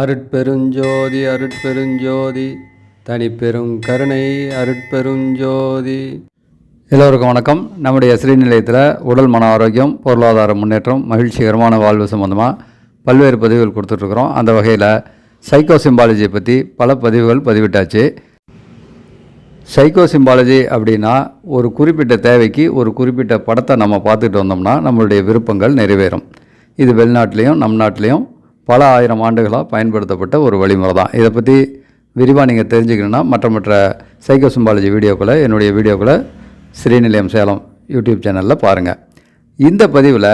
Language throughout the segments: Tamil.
அருட்பெருஞ்சோதி அருட்பெருஞ்சோதி தனிப்பெரும் கருணை அருட்பெருஞ்சோதி. எல்லோருக்கும் வணக்கம். நம்முடைய ஸ்ரீநிலையத்தில் உடல் மன ஆரோக்கியம் பொருளாதார முன்னேற்றம் மகிழ்ச்சிகரமான வாழ்வு சம்மந்தமாக பல்வேறு பதிவுகள் கொடுத்துட்ருக்குறோம். அந்த வகையில் சைக்கோ சிம்பாலஜியை பற்றி பல பதிவுகள் பதிவிட்டாச்சு. சைக்கோ சிம்பாலஜி அப்படின்னா ஒரு குறிப்பிட்ட தேவைக்கு ஒரு குறிப்பிட்ட படத்தை நம்ம பார்த்துட்டு வந்தோம்னா நம்மளுடைய விருப்பங்கள் நிறைவேறும். இது வெளிநாட்டிலையும் நம் நாட்டிலையும் பல ஆயிரம் ஆண்டுகளாக பயன்படுத்தப்பட்ட ஒரு வழிமுறை தான் இதை பற்றி விரிவாக நீங்கள் தெரிஞ்சுக்கணுன்னா மற்ற மற்ற சைக்கோ சிம்பாலஜி வீடியோக்களை என்னுடைய வீடியோக்களை ஸ்ரீநிலையம் சேலம் யூடியூப் சேனலில் பாருங்கள் இந்த பதிவில்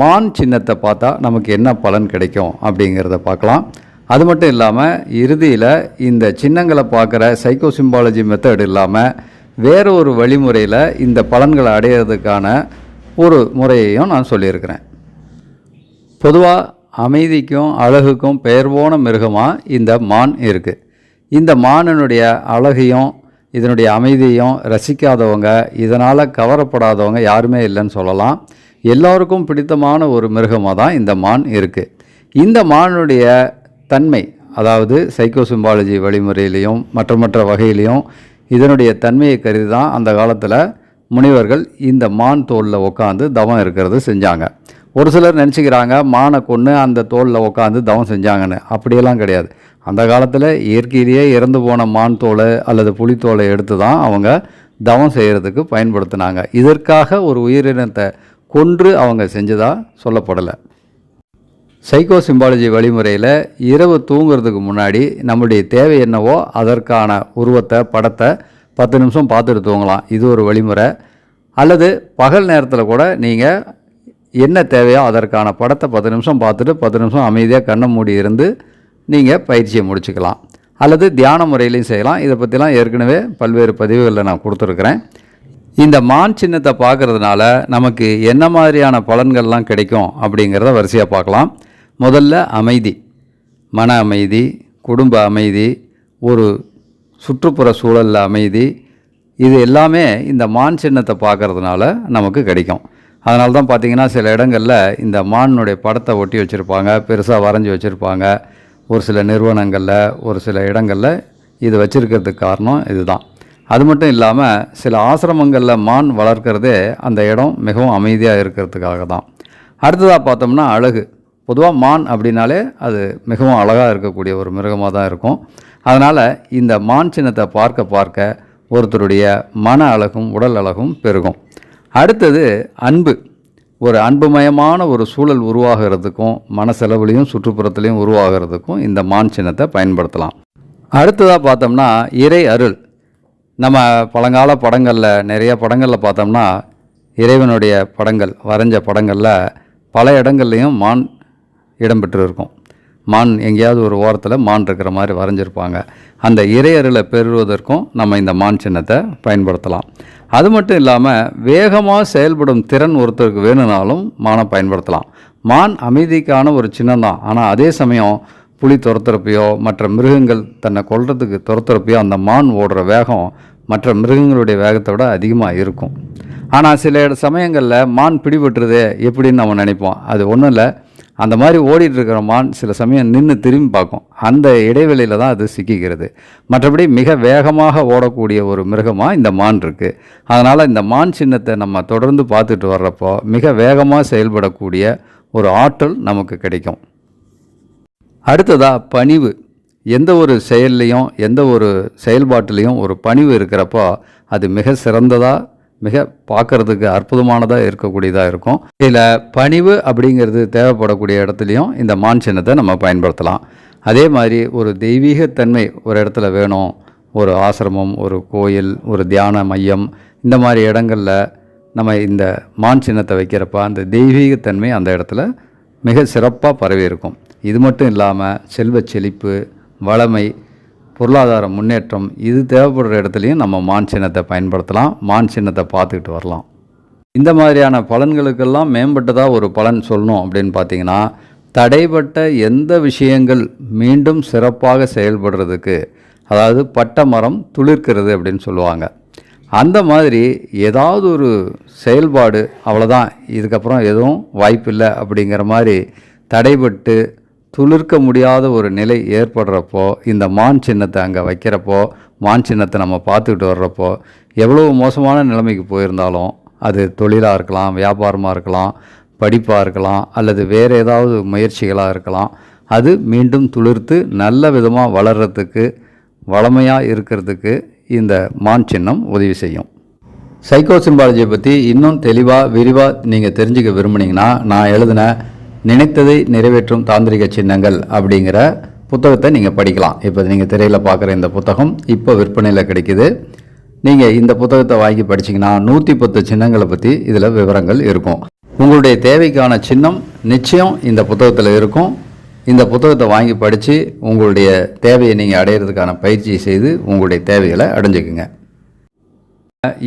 மான் சின்னத்தை பார்த்தா நமக்கு என்ன பலன் கிடைக்கும் அப்படிங்கிறத பார்க்கலாம். அது மட்டும் இல்லாமல் இறுதியில் இந்த சின்னங்களை பார்க்குற சைக்கோ சிம்பாலஜி மெத்தட் இல்லாமல் வேற ஒரு வழிமுறையில் இந்த பலன்களை அடையிறதுக்கான ஒரு முறையையும் நான் சொல்லியிருக்கிறேன். பொதுவாக அமைதிக்கும் அழகுக்கும் பெயர் போன மிருகமாக இந்த மான் இருக்குது இந்த மானினுடைய அழகையும் இதனுடைய அமைதியும் ரசிக்காதவங்க இதனால் கவரப்படாதவங்க யாருமே இல்லைன்னு சொல்லலாம். எல்லோருக்கும் பிடித்தமான ஒரு மிருகமாக தான் இந்த மான் இருக்குது இந்த மானுடைய தன்மை அதாவது சைக்கோ சிம்பாலஜி வழிமுறையிலையும் மற்ற மற்ற வகையிலையும் இதனுடைய தன்மையை கருதி தான் அந்த காலத்தில் முனிவர்கள் இந்த மான் தோலில் உட்காந்து தவம் இருக்கிறது செஞ்சாங்க. ஒரு சிலர் நினச்சிக்கிறாங்க மானை கொன்று அந்த தோலில் உட்காந்து தவம் செஞ்சாங்கன்னு. அப்படியெல்லாம் கிடையாது. அந்த காலத்தில் இயற்கையிலேயே இறந்து போன மான் தோலை அல்லது புலித்தோலை எடுத்து தான் அவங்க தவம் செய்கிறதுக்கு பயன்படுத்தினாங்க. இதற்காக ஒரு உயிரினத்தை கொன்று அவங்க செஞ்சதாக சொல்லப்படலை. சைக்கோ சிம்பாலஜி வழிமுறையில் இரவு தூங்குறதுக்கு முன்னாடி நம்முடைய தேவை என்னவோ அதற்கான உருவத்தை படத்தை பத்து நிமிஷம் பார்த்துட்டு தூங்கலாம். இது ஒரு வழிமுறை. அல்லது பகல் நேரத்தில் கூட நீங்கள் என்ன தேவையோ அதற்கான படத்தை பத்து நிமிஷம் பார்த்துட்டு பத்து நிமிஷம் அமைதியாக கண்ணை மூடி இருந்து நீங்கள் பயிற்சியை முடிச்சுக்கலாம். அல்லது தியான முறையிலையும் செய்யலாம். இதை பற்றிலாம் ஏற்கனவே பல்வேறு பதிவுகளில் நான் கொடுத்துருக்குறேன். இந்த மான் சின்னத்தை பார்க்கறதுனால நமக்கு என்ன மாதிரியான பலன்கள்லாம் கிடைக்கும் அப்படிங்கிறத வரிசையாக பார்க்கலாம். முதல்ல அமைதி. மன அமைதி குடும்ப அமைதி ஒரு சுற்றுப்புற சூழலில் அமைதி இது எல்லாமே இந்த மான் சின்னத்தை பார்க்கறதுனால நமக்கு கிடைக்கும். அதனால தான் பார்த்தீங்கன்னா சில இடங்களில் இந்த மானுடைய படத்தை ஒட்டி வச்சுருப்பாங்க பெருசாக வரைஞ்சி வச்சுருப்பாங்க. ஒரு சில நிறுவனங்களில் ஒரு சில இடங்களில் இது வச்சுருக்கிறதுக்கு காரணம் இதுதான். அது மட்டும் இல்லாமல் சில ஆசிரமங்களில் மான் வளர்க்குறதே அந்த இடம் மிகவும் அமைதியாக இருக்கிறதுக்காக தான். அடுத்ததாக பார்த்தோம்னா அழகு. பொதுவாக மான் அப்படின்னாலே அது மிகவும் அழகாக இருக்கக்கூடிய ஒரு மிருகமாக தான் இருக்கும். அதனால் இந்த மான் சின்னத்தை பார்க்க பார்க்க ஒருத்தருடைய மன அழகும் உடல் அழகும் பெருகும். அடுத்தது அன்பு. ஒரு அன்புமயமான ஒரு சூழல் உருவாகிறதுக்கும் மனசெலவுலையும் சுற்றுப்புறத்துலையும் உருவாகிறதுக்கும் இந்த மான் சின்னத்தை பயன்படுத்தலாம். அடுத்ததாக பார்த்தோம்னா இறை அருள். நம்ம பழங்கால படங்களில் நிறைய படங்களில் பார்த்தோம்னா இறைவனுடைய படங்கள் வரைஞ்ச படங்களில் பல இடங்கள்லையும் மான் இடம்பெற்று இருக்கும் மான் எங்கேயாவது ஒரு ஓரத்தில் மான் இருக்கிற மாதிரி வரைஞ்சிருப்பாங்க. அந்த இறையருளை பெறுவதற்கும் நம்ம இந்த மான் சின்னத்தை பயன்படுத்தலாம். அது மட்டும் இல்லாமல் வேகமாக செயல்படும் திறன் ஒருத்தருக்கு வேணும்னாலும் மானை பயன்படுத்தலாம். மான் அமைதிக்கான ஒரு சின்னம் தான் ஆனால் அதே சமயம் புலி துரத்துறப்பையோ மற்ற மிருகங்கள் தன்னை கொல்றதுக்கு துரத்துறப்பையோ அந்த மான் ஓடுற வேகம் மற்ற மிருகங்களுடைய வேகத்தை விட அதிகமாக இருக்கும். ஆனால் சில சமயங்களில் மான் பிடிபட்டுருதே எப்படின்னு நம்ம நினைப்போம். அது ஒன்றும் இல்லை. அந்த மாதிரி ஓடிட்டுருக்கிற மான் சில சமயம் நின்று திரும்பி பார்க்கும். அந்த இடைவெளியில் தான் அது சிக்கிக்கிறது. மற்றபடி மிக வேகமாக ஓடக்கூடிய ஒரு மிருகமாக இந்த மான் இருக்குது அதனால் இந்த மான் சின்னத்தை நம்ம தொடர்ந்து பார்த்துட்டு வர்றப்போ மிக வேகமாக செயல்படக்கூடிய ஒரு ஆற்றல் நமக்கு கிடைக்கும். அடுத்ததாக பணிவு. எந்த ஒரு செயல்லையும் எந்த ஒரு செயல்பாட்டிலையும் ஒரு பணிவு இருக்கிறப்போ அது மிக சிறந்ததாக மிக பார்க்கறதுக்கு அற்புதமானதாக இருக்கக்கூடியதாக இருக்கும். இதில் பணிவு அப்படிங்கிறது தேவைப்படக்கூடிய இடத்துலையும் இந்த மான் சின்னத்தை நம்ம பயன்படுத்தலாம். அதே மாதிரி ஒரு தெய்வீகத்தன்மை ஒரு இடத்துல வேணும். ஒரு ஆசிரமம் ஒரு கோயில் ஒரு தியான மையம் இந்த மாதிரி இடங்களில் நம்ம இந்த மான் சின்னத்தை வைக்கிறப்ப அந்த தெய்வீகத்தன்மை அந்த இடத்துல மிக சிறப்பாக பரவி இருக்கும். இது மட்டும் இல்லாமல் செல்வச் செழிப்பு வளமை பொருளாதார முன்னேற்றம் இது தேவைப்படுற இடத்துலையும் நம்ம மான் சின்னத்தை பயன்படுத்தலாம் மான் சின்னத்தை பார்த்துக்கிட்டு வரலாம். இந்த மாதிரியான பலன்களுக்கெல்லாம் மேம்பட்டதாக ஒரு பலன் சொல்லணும் அப்படின்னு பார்த்தீங்கன்னா தடைப்பட்ட எந்த விஷயங்கள் மீண்டும் சிறப்பாக செயல்படுறதுக்கு அதாவது பட்ட மரம் துளிர்க்கிறது அப்படின்னு சொல்லுவாங்க. அந்த மாதிரி ஏதாவது ஒரு செயல்பாடு அவ்வளோதான் இதுக்கப்புறம் எதுவும் வாய்ப்பில்லை அப்படிங்கிற மாதிரி தடைபட்டு துளிர்க்க முடியாத ஒரு நிலை ஏற்படுறப்போ இந்த மான் சின்னத்தை அங்கே வைக்கிறப்போ மான் சின்னத்தை நம்ம பார்த்துக்கிட்டு வர்றப்போ எவ்வளோ மோசமான நிலைமைக்கு போயிருந்தாலும் அது தொழிலாக இருக்கலாம் வியாபாரமாக இருக்கலாம் படிப்பாக இருக்கலாம் அல்லது வேறு ஏதாவது முயற்சிகளாக இருக்கலாம் அது மீண்டும் துளிர்த்து நல்ல விதமாக வளர்கிறதுக்கு வளமையாக இருக்கிறதுக்கு இந்த மான் சின்னம் உதவி செய்யும். சைக்கோ சிம்பாலஜியை பற்றி இன்னும் தெளிவாக விரிவாக நீங்கள் தெரிஞ்சுக்க விரும்புனீங்கன்னா நான் எழுதின நினைத்ததை நிறைவேற்றும் தாந்திரிக சின்னங்கள் அப்படிங்கிற புத்தகத்தை நீங்கள் படிக்கலாம். இப்போ நீங்கள் திரையில் பார்க்குற இந்த புத்தகம் இப்போ விற்பனையில் கிடைக்குது. நீங்கள் இந்த புத்தகத்தை வாங்கி படிச்சீங்கன்னா நூற்றி பத்து சின்னங்களை பற்றி இதில் விவரங்கள் இருக்கும். உங்களுடைய தேவைக்கான சின்னம் நிச்சயம் இந்த புத்தகத்தில் இருக்கும். இந்த புத்தகத்தை வாங்கி படித்து உங்களுடைய தேவையை நீங்கள் அடையிறதுக்கான பயிற்சி செய்து உங்களுடைய தேவைகளை அடைஞ்சிக்குங்க.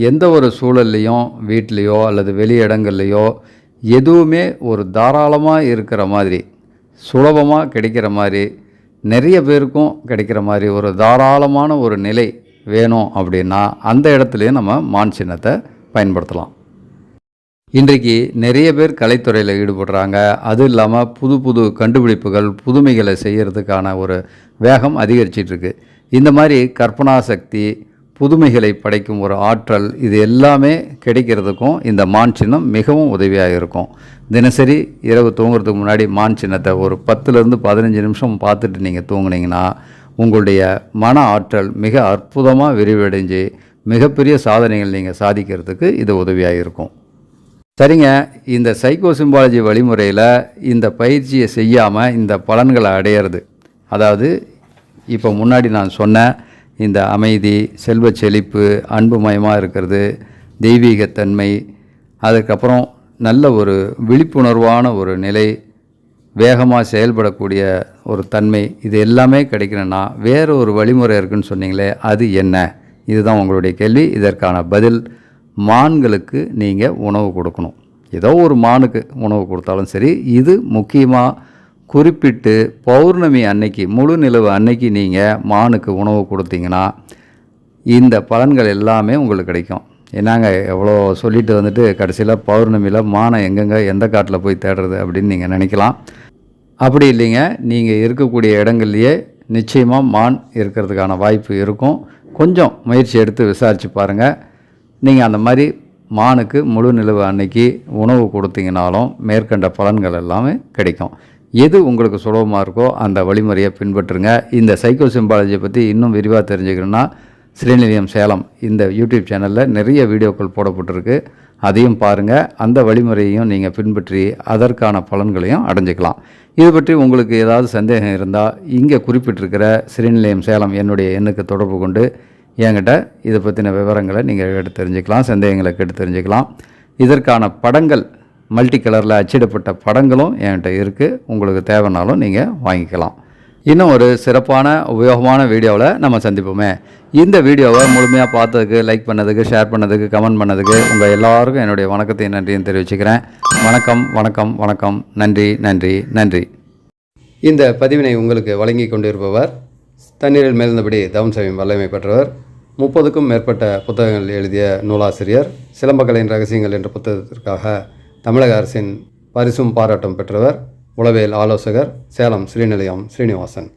எந்த ஒரு சூழல்லையும் வீட்லேயோ அல்லது வெளி இடங்கள்லையோ எதுவுமே ஒரு தாராளமாக இருக்கிற மாதிரி சுலபமாக கிடைக்கிற மாதிரி நிறைய பேருக்கும் கிடைக்கிற மாதிரி ஒரு தாராளமான ஒரு நிலை வேணும் அப்படின்னா அந்த இடத்துலையும் நம்ம மான் சின்னத்தை பயன்படுத்தலாம். இன்றைக்கு நிறைய பேர் கலைத்துறையில் ஈடுபடுறாங்க. அது இல்லாமல் புது புது கண்டுபிடிப்புகள் புதுமைகளை செய்கிறதுக்கான ஒரு வேகம் அதிகரிச்சிட்ருக்கு இந்த மாதிரி கற்பனா சக்தி புதுமைகளை படைக்கும் ஒரு ஆற்றல் இது எல்லாமே கிடைக்கிறதுக்கும் இந்த மான் சின்னம் மிகவும் உதவியாக இருக்கும். தினசரி இரவு தூங்குறதுக்கு முன்னாடி மான் சின்னத்தை ஒரு பத்துலேருந்து பதினஞ்சு நிமிஷம் பார்த்துட்டு நீங்கள் தூங்குனீங்கன்னா உங்களுடைய மன ஆற்றல் மிக அற்புதமாக விரிவடைஞ்சு மிகப்பெரிய சாதனைகள் நீங்கள் சாதிக்கிறதுக்கு இது உதவியாக இருக்கும். சரிங்க இந்த சைக்கோ சிம்பாலஜி வழிமுறையில் இந்த பயிற்சியை செய்யாமல் இந்த பலன்களை அடையிறது. அதாவது இப்போ முன்னாடி நான் சொன்னேன் இந்த அமைதி செல்வ செழிப்பு அன்புமயமாக இருக்கிறது தெய்வீகத்தன்மை அதுக்கப்புறம் நல்ல ஒரு விழிப்புணர்வான ஒரு நிலை வேகமாக செயல்படக்கூடிய ஒரு தன்மை இது எல்லாமே கிடைக்கணும்னா வேறு ஒரு வழிமுறை இருக்குன்னு சொன்னீங்களே அது என்ன? இதுதான் உங்களுடைய கேள்வி. இதற்கான பதில் மான்களுக்கு நீங்கள் உணவு கொடுக்கணும். ஏதோ ஒரு மானுக்கு உணவு கொடுத்தாலும் சரி இது முக்கியமாக குறிப்பிட்டு பௌர்ணமி அன்னைக்கு முழு நிலவு அன்னைக்கு நீங்கள் மானுக்கு உணவு கொடுத்தீங்கன்னா இந்த பலன்கள் எல்லாமே உங்களுக்கு கிடைக்கும். என்னங்க எவ்வளோ சொல்லிட்டு வந்துட்டு கடைசியில் பௌர்ணமியில் மானை எங்கெங்க எந்த காட்டில் போய் தேடுறது அப்படின்னு நீங்கள் நினைக்கலாம். அப்படி இல்லைங்க நீங்கள் இருக்கக்கூடிய இடங்கள்லையே நிச்சயமாக மான் இருக்கிறதுக்கான வாய்ப்பு இருக்கும். கொஞ்சம் முயற்சி எடுத்து விசாரித்து பாருங்கள் நீங்கள் அந்த மாதிரி மானுக்கு முழு நிலவு அன்னைக்கு உணவு கொடுத்தீங்கனாலும் மேற்கண்ட பலன்கள் எல்லாமே கிடைக்கும். எது உங்களுக்கு சுலபமாக இருக்கோ அந்த வழிமுறையை பின்பற்றுங்க. இந்த சைக்கோ சிம்பாலஜியை பற்றி இன்னும் விரிவாக தெரிஞ்சுக்கணுன்னா ஸ்ரீநிலையம் சேலம் இந்த யூடியூப் சேனலில் நிறைய வீடியோக்கள் போடப்பட்டிருக்கு. அதையும் பாருங்கள் அந்த வழிமுறையையும் நீங்கள் பின்பற்றி அதற்கான பலன்களையும் அடைஞ்சிக்கலாம். இது பற்றி உங்களுக்கு ஏதாவது சந்தேகம் இருந்தால் இங்கே குறிப்பிட்டிருக்கிற ஸ்ரீநிலையம் சேலம் என்னுடைய எண்ணுக்கு தொடர்பு கொண்டு என்கிட்ட இதை பற்றின விவரங்களை நீங்கள் கேட்டு தெரிஞ்சுக்கலாம் சந்தேகங்களை கேட்டு தெரிஞ்சுக்கலாம். இதற்கான படங்கள் மல்டி கலரில் அச்சிடப்பட்ட படங்களும் என்கிட்ட இருக்குது உங்களுக்கு தேவைனாலும் நீங்கள் வாங்கிக்கலாம். இன்னும் ஒரு சிறப்பான உபயோகமான வீடியோவில் நம்ம சந்திப்போமே. இந்த வீடியோவை முழுமையாக பார்த்ததுக்கு லைக் பண்ணதுக்கு ஷேர் பண்ணதுக்கு கமெண்ட் பண்ணதுக்கு உங்கள் எல்லாருக்கும் என்னுடைய வணக்கத்தையும் நன்றியும் தெரிவிச்சுக்கிறேன். வணக்கம் வணக்கம் வணக்கம். நன்றி நன்றி நன்றி. இந்த பதிவினை உங்களுக்கு வழங்கி கொண்டிருப்பவர் தண்ணீரில் மேல்ந்தபடி தவம்சவியம் வல்லமை பெற்றவர் முப்பதுக்கும் மேற்பட்ட புத்தகங்கள் எழுதிய நூலாசிரியர் சிலம்பக்கலையின் ரகசியங்கள் என்ற புத்தகத்திற்காக தமிழக அரசின் பரிசும் பாராட்டும் பெற்றவர் உளவியல் ஆலோசகர் சேலம் ஸ்ரீநிலையம் ஸ்ரீனிவாசன்.